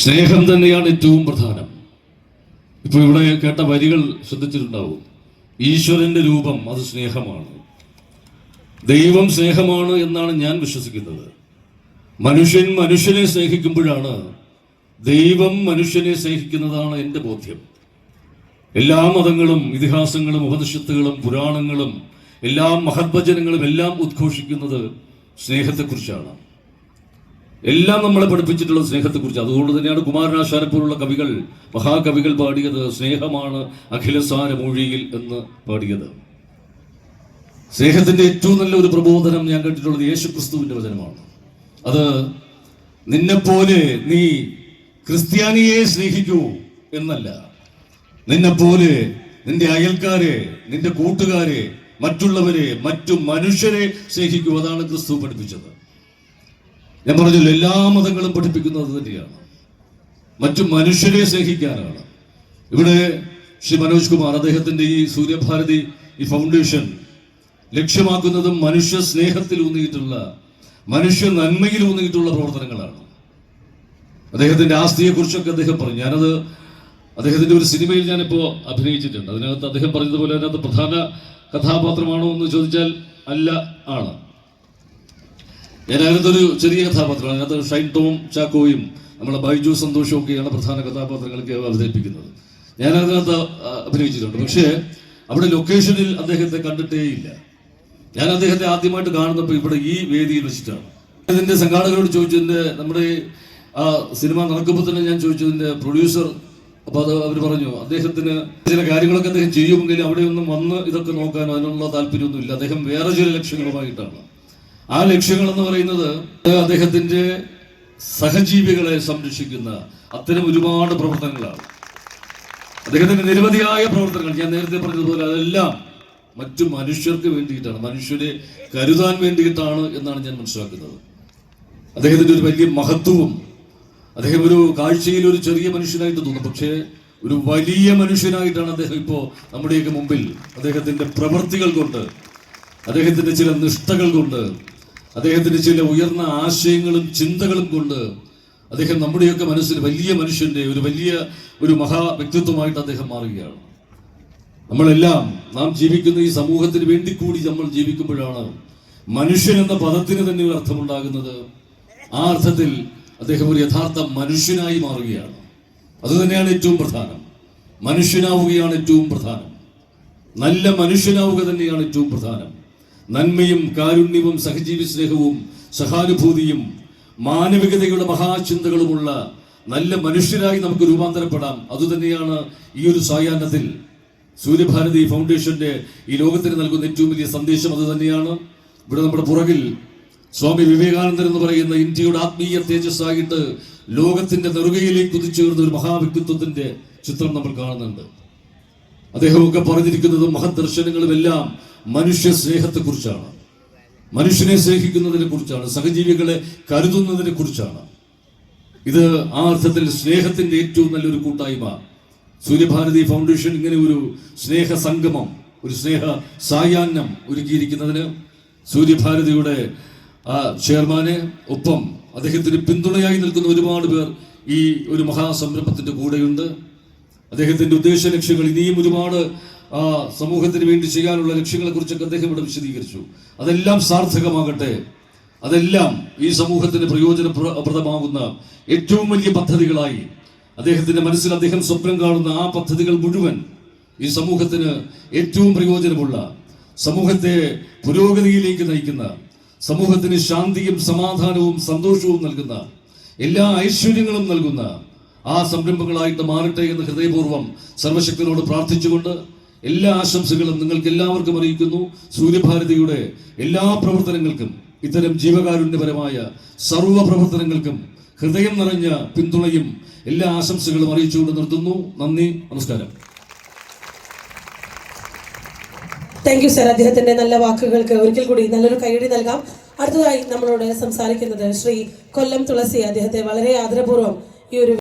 സ്നേഹം തന്നെയാണ് ഏറ്റവും പ്രധാനം. ഇപ്പോൾ ഇവിടെ കേട്ട വരികൾ ശ്രദ്ധിച്ചിട്ടുണ്ടാവും. ഈശ്വരന്റെ രൂപം അത് സ്നേഹമാണ്. ദൈവം സ്നേഹമാണ് എന്നാണ് ഞാൻ വിശ്വസിക്കുന്നത്. മനുഷ്യൻ മനുഷ്യനെ സ്നേഹിക്കുമ്പോഴാണ് ദൈവം മനുഷ്യനെ സ്നേഹിക്കുന്നതാണ് എന്റെ ബോധ്യം. എല്ലാ മതങ്ങളും ഇതിഹാസങ്ങളും ഉപനിഷത്തുകളും പുരാണങ്ങളും എല്ലാ മഹത്വചനങ്ങളും എല്ലാം ഉദ്ഘോഷിക്കുന്നത് സ്നേഹത്തെക്കുറിച്ചാണ്. എല്ലാം നമ്മളെ പഠിപ്പിച്ചിട്ടുള്ള സ്നേഹത്തെക്കുറിച്ച്. അതുകൊണ്ട് തന്നെയാണ് കുമാരനാശാനെ പോലുള്ള കവികൾ മഹാകവികൾ പാടിയത് സ്നേഹമാണ് അഖിലസാര മൊഴിയിൽ എന്ന് പാടിയത്. സ്നേഹത്തിന്റെ ഏറ്റവും നല്ല ഒരു പ്രബോധനം ഞാൻ കണ്ടിട്ടുള്ളത് യേശുക്രിസ്തുവിന്റെ വചനമാണ്. അത് നിന്നെപ്പോലെ നീ ക്രിസ്ത്യാനിയെ സ്നേഹിക്കൂ എന്നല്ല. നിന്നെപ്പോലെ നിന്റെ അയൽക്കാരെ നിന്റെ കൂട്ടുകാരെ മറ്റുള്ളവരെ മറ്റു മനുഷ്യരെ സ്നേഹിക്കൂ. അതാണ് ക്രിസ്തു പഠിപ്പിച്ചത്. ഞാൻ പറഞ്ഞല്ലോ എല്ലാ മതങ്ങളും പഠിപ്പിക്കുന്നത് തന്നെയാണ്. മറ്റു മനുഷ്യരെ സ്നേഹിക്കാനാണ്. ഇവിടെ ശ്രീ മനോജ് കുമാർ അദ്ദേഹത്തിന്റെ ഈ സൂര്യഭാരതി ഈ ഫൗണ്ടേഷൻ ലക്ഷ്യമാക്കുന്നത് മനുഷ്യ സ്നേഹത്തിൽ ഊന്നിയിട്ടുള്ള മനുഷ്യ നന്മയിൽ ഊന്നിയിട്ടുള്ള പ്രവർത്തനങ്ങളാണ്. അദ്ദേഹത്തിന്റെ ആസ്തിയെ കുറിച്ചൊക്കെ അദ്ദേഹം പറഞ്ഞു. ഞാനത് അദ്ദേഹത്തിന്റെ ഒരു സിനിമയിൽ ഞാനിപ്പോ അഭിനയിച്ചിട്ടുണ്ട്. അതിനകത്ത് അദ്ദേഹം പറഞ്ഞതുപോലെ അതിനകത്ത് പ്രധാന കഥാപാത്രമാണോ എന്ന് ചോദിച്ചാൽ അല്ല ആണ്. ഞാൻ അതിനകത്തൊരു ചെറിയ കഥാപാത്രമാണ്. അതിനകത്ത് ഷൈൻ ടോം ചാക്കോയും നമ്മുടെ ബൈജു സന്തോഷവും ഒക്കെയാണ് പ്രധാന കഥാപാത്രങ്ങൾക്ക് അവതരിപ്പിക്കുന്നത്. ഞാൻ അതിനകത്ത് അഭിനയിച്ചിട്ടുണ്ട്. പക്ഷേ അവിടെ ലൊക്കേഷനിൽ അദ്ദേഹത്തെ കണ്ടിട്ടേയില്ല. ഞാൻ അദ്ദേഹത്തെ ആദ്യമായിട്ട് കാണുന്നപ്പോൾ ഇവിടെ ഈ വേദിയിൽ വെച്ചിട്ടാണ്. ഇതിന്റെ സംഘാടകരോട് ചോദിച്ചതിന്റെ നമ്മുടെ ആ സിനിമ നടക്കുമ്പോൾ തന്നെ ഞാൻ ചോദിച്ചതിന്റെ പ്രൊഡ്യൂസർ അപ്പോൾ അത് അവർ പറഞ്ഞു അദ്ദേഹത്തിന് ചില കാര്യങ്ങളൊക്കെ അദ്ദേഹം ചെയ്യുമെങ്കിൽ അവിടെയൊന്നും വന്ന് ഇതൊക്കെ നോക്കാനോ അതിനുള്ള താല്പര്യമൊന്നുമില്ല. അദ്ദേഹം വേറെ ചില ലക്ഷ്യങ്ങളുമായിട്ടാണ്. ആ ലക്ഷ്യങ്ങൾ എന്ന് പറയുന്നത് അദ്ദേഹത്തിന്റെ സഹജീവികളെ സംരക്ഷിക്കുന്ന അത്തരം ഒരുപാട് പ്രവർത്തനങ്ങളാണ്. അദ്ദേഹത്തിന്റെ നിരവധിയായ പ്രവർത്തനങ്ങൾ ഞാൻ നേരത്തെ പറഞ്ഞതുപോലെ അതെല്ലാം മറ്റു മനുഷ്യർക്ക് വേണ്ടിയിട്ടാണ്. മനുഷ്യരെ കരുതാൻ വേണ്ടിയിട്ടാണ് എന്നാണ് ഞാൻ മനസ്സിലാക്കുന്നത്. അദ്ദേഹത്തിന്റെ ഒരു വലിയ മഹത്വവും അദ്ദേഹം ഒരു കാഴ്ചയിൽ ഒരു ചെറിയ മനുഷ്യനായിട്ട് തോന്നും. പക്ഷേ ഒരു വലിയ മനുഷ്യനായിട്ടാണ് അദ്ദേഹം ഇപ്പോ നമ്മുടെയൊക്കെ മുമ്പിൽ അദ്ദേഹത്തിന്റെ പ്രവൃത്തികൾ കൊണ്ട് അദ്ദേഹത്തിന്റെ ചില നിഷ്ഠകൾ കൊണ്ട് അദ്ദേഹത്തിന്റെ ചില ഉയർന്ന ആശയങ്ങളും ചിന്തകളും കൊണ്ട് അദ്ദേഹം നമ്മുടെയൊക്കെ മനസ്സിൽ വലിയ മനുഷ്യന്റെ ഒരു വലിയ ഒരു മഹാ വ്യക്തിത്വമായിട്ട് അദ്ദേഹം മാറുകയാണ്. നമ്മളെല്ലാം നാം ജീവിക്കുന്ന ഈ സമൂഹത്തിന് വേണ്ടി കൂടി നമ്മൾ ജീവിക്കുമ്പോഴാണ് മനുഷ്യൻ എന്ന പദത്തിന് തന്നെ ഒരു അർത്ഥമുണ്ടാകുന്നത്. ആ അർത്ഥത്തിൽ അദ്ദേഹം ഒരു യഥാർത്ഥ മനുഷ്യനായി മാറുകയാണ്. അതുതന്നെയാണ് ഏറ്റവും പ്രധാനം. മനുഷ്യനാവുകയാണ് ഏറ്റവും പ്രധാനം. നല്ല മനുഷ്യനാവുക തന്നെയാണ് ഏറ്റവും പ്രധാനം. നന്മയും കാരുണ്യവും സഹജീവി സ്നേഹവും സഹാനുഭൂതിയും മാനവികതയുടെ മഹാചിന്തകളുമുള്ള നല്ല മനുഷ്യരായി നമുക്ക് രൂപാന്തരപ്പെടാം. അതുതന്നെയാണ് ഈ ഒരു സായാഹ്നത്തിൽ സൂര്യഭാരതി ഫൗണ്ടേഷന്റെ ഈ ലോകത്തിന് നൽകുന്ന ഏറ്റവും വലിയ സന്ദേശം അത് തന്നെയാണ് ഇവിടെ നമ്മുടെ പുറകിൽ സ്വാമി വിവേകാനന്ദൻ എന്ന് പറയുന്ന ഇന്ത്യയുടെ ആത്മീയ തേജസ്സായിട്ട് ലോകത്തിന്റെ നെറുകയിലേക്ക് കുതിച്ചുയർന്ന ഒരു മഹാവ്യക്തിത്വത്തിന്റെ ചിത്രം നമ്മൾ കാണുന്നുണ്ട്. അദ്ദേഹമൊക്കെ പറഞ്ഞിരിക്കുന്നതും മഹദർശനങ്ങളും ദർശനങ്ങളും എല്ലാം മനുഷ്യ സ്നേഹത്തെക്കുറിച്ചാണ്. മനുഷ്യനെ സ്നേഹിക്കുന്നതിനെ കുറിച്ചാണ്. സഹജീവികളെ കരുതുന്നതിനെ കുറിച്ചാണ്. ഇത് ആ അർത്ഥത്തിൽ സ്നേഹത്തിന്റെ ഏറ്റവും നല്ലൊരു കൂട്ടായ്മ. സൂര്യഭാരതി ഫൗണ്ടേഷൻ ഇങ്ങനെ ഒരു സ്നേഹ സംഗമം ഒരു സ്നേഹ സായാഹ്നം ഒരുക്കിയിരിക്കുന്നതിന് സൂര്യഭാരതിയുടെ ആ ചെയർമാനെ ഒപ്പം അദ്ദേഹത്തിന് പിന്തുണയായി നിൽക്കുന്ന ഒരുപാട് പേർ ഈ ഒരു മഹാസംരംഭത്തിന്റെ കൂടെയുണ്ട്. അദ്ദേഹത്തിന്റെ ഉദ്ദേശ ലക്ഷ്യങ്ങൾ ഇനിയും ഒരുപാട് ആ, സമൂഹത്തിന് വേണ്ടി ചെയ്യാനുള്ള ലക്ഷ്യങ്ങളെ കുറിച്ചൊക്കെ അദ്ദേഹം ഇവിടെ വിശദീകരിച്ചു. അതെല്ലാം സാർത്ഥകമാകട്ടെ. അതെല്ലാം ഈ സമൂഹത്തിന് പ്രയോജനപ്രദമാകുന്ന ഏറ്റവും വലിയ പദ്ധതികളായി അദ്ദേഹത്തിന്റെ മനസ്സിൽ അദ്ദേഹം സ്വപ്നം കാണുന്ന ആ പദ്ധതികൾ മുഴുവൻ ഈ സമൂഹത്തിന് ഏറ്റവും പ്രയോജനമുള്ള സമൂഹത്തെ പുരോഗതിയിലേക്ക് നയിക്കുന്ന സമൂഹത്തിന് ശാന്തിയും സമാധാനവും സന്തോഷവും നൽകുന്ന എല്ലാ ഐശ്വര്യങ്ങളും നൽകുന്ന ആ സംരംഭങ്ങളായിട്ട് മാറട്ടെ എന്ന് ഹൃദയപൂർവം സർവശക്തിനോട് പ്രാർത്ഥിച്ചുകൊണ്ട് എല്ലാ ആശംസകളും നിങ്ങൾക്ക് എല്ലാവർക്കും അറിയിക്കുന്നു. സൂര്യഭാരതിയുടെ എല്ലാ പ്രവർത്തനങ്ങൾക്കും ഇത്തരം ജീവകാരുണ്യപരമായ സർവ പ്രവർത്തനങ്ങൾക്കും ഹൃദയം നിറഞ്ഞ പിന്തുണയും എല്ലാ ആശംസകളും അറിയിച്ചുകൊണ്ട് നിർത്തുന്നു. നന്ദി നമസ്കാരം. താങ്ക് യു സർ അദ്ദേഹത്തിന്റെ നല്ല വാക്കുകൾക്ക് ഒരിക്കൽ കൂടി നല്ലൊരു കൈയടി നൽകാം. അടുത്തതായി നമ്മളോട് സംസാരിക്കുന്നത് ശ്രീ കൊല്ലം തുളസി. അദ്ദേഹത്തെ വളരെ ആദരപൂർവം ഈ ഒരു